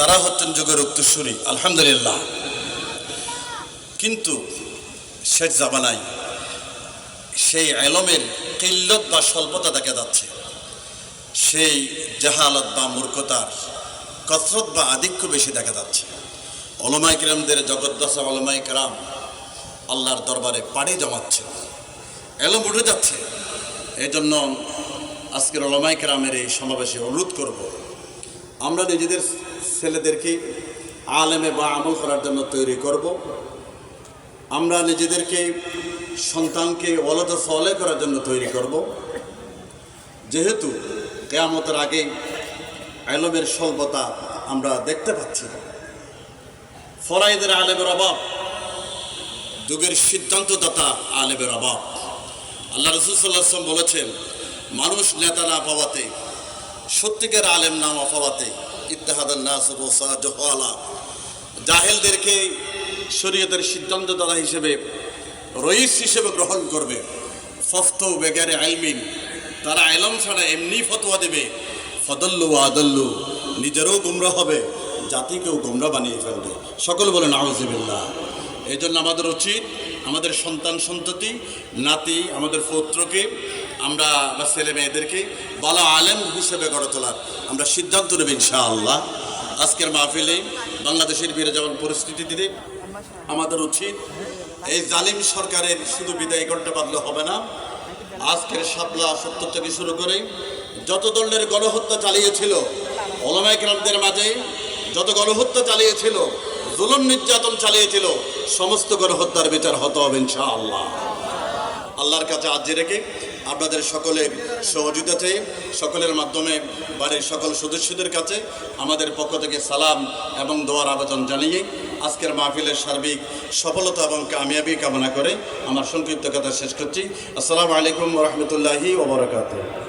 তারা হচ্ছেন যুগের উত্তরসূরি, আলহামদুলিল্লাহ। কিন্তু শেষ জামানায় সেই এলমের কিল্লত বা স্বল্পতা দেখা যাচ্ছে। সেই জাহালত বা মূর্খতার কসরত বা আধিক্য বেশি দেখা যাচ্ছে। অলমাই কিরামদের জগদ্দশা অলমাই কিরাম আল্লাহর দরবারে পাড়ি জমাচ্ছে। এলম উঠে যাচ্ছে। এই জন্য আজকের অলমাই কিরামের এই সমাবেশে অনুরোধ করব, আমরা নিজেদের ছেলেদেরকে আলেমে বা আমল করার জন্য তৈরি করব। আমরা নিজেদেরকে সন্তানকে অলদ সলে করার জন্য তৈরি করব। যেহেতু কেয়ামতের আগে আলমের স্বল্পতা আমরা দেখতে পাচ্ছি। ফরাইদের আলেমের অভাব, যুগের সিদ্ধান্তদাতা আলেমের অভাব। আল্লাহ রসুল সাল্লাহাম বলেছেন, মানুষ নেতা না পাওয়াতে সত্যিকার আলেম না পাওয়াতে ইত্তেহাদার নাস রোসা জহলা জাহেলদেরকে শরীয়তের সিদ্ধান্তদাতা হিসেবে রইস হিসেবে গ্রহণ করবে। ফফত বেগারে আলমিন তারা আইলম ছাড়া এমনি ফতোয়া দেবে। ফদল্লু আদল্লু, নিজেরও গুমরা হবে, জাতিকেও গুমরা বানিয়ে ফেলবে। সকল বলেন আউজিবিল্লাহ এই জন্য আমাদের উচিত, আমাদের সন্তান সন্ততি, নাতি, আমাদের পৌত্রকে আমরা বা ছেলে মেয়েদেরকে বলা আলেম হিসেবে গড়ে তোলার আমরা সিদ্ধান্ত নেব ইনশাআল্লাহ। আজকের মাহফিলে বাংলাদেশের বিরাজমান পরিস্থিতিতে আমাদের উচিত এই জালিম সরকারের শুধু বিদায় করতে পারলে হবে না, আজকের সাপলা সত্তর থেকে শুরু করে যত দলের গণহত্যা চালিয়েছিল ওলামাইকরামদের মাঝে, যত গণহত্যা চালিয়েছিল, জুলুম নির্যাতন চালিয়েছিল, সমস্ত গণহত্যার বিচার হতে হবে ইনশাআল্লাহ। আল্লাহর কাছে আর্জি রেখে আপনাদের সকলে সহযোগিতা চেয়ে, সকলের মাধ্যমে বাড়ির সকল সদস্যদের কাছে আমাদের পক্ষ থেকে সালাম এবং দোয়ার আবেদন জানিয়ে আজকের মাহফিলের সার্বিক সফলতা এবং কামিয়াবি কামনা করে আমার সংক্ষিপ্ত কথা শেষ করছি। আসসালামু আলাইকুম রহমতুল্লাহি ওবরাকাত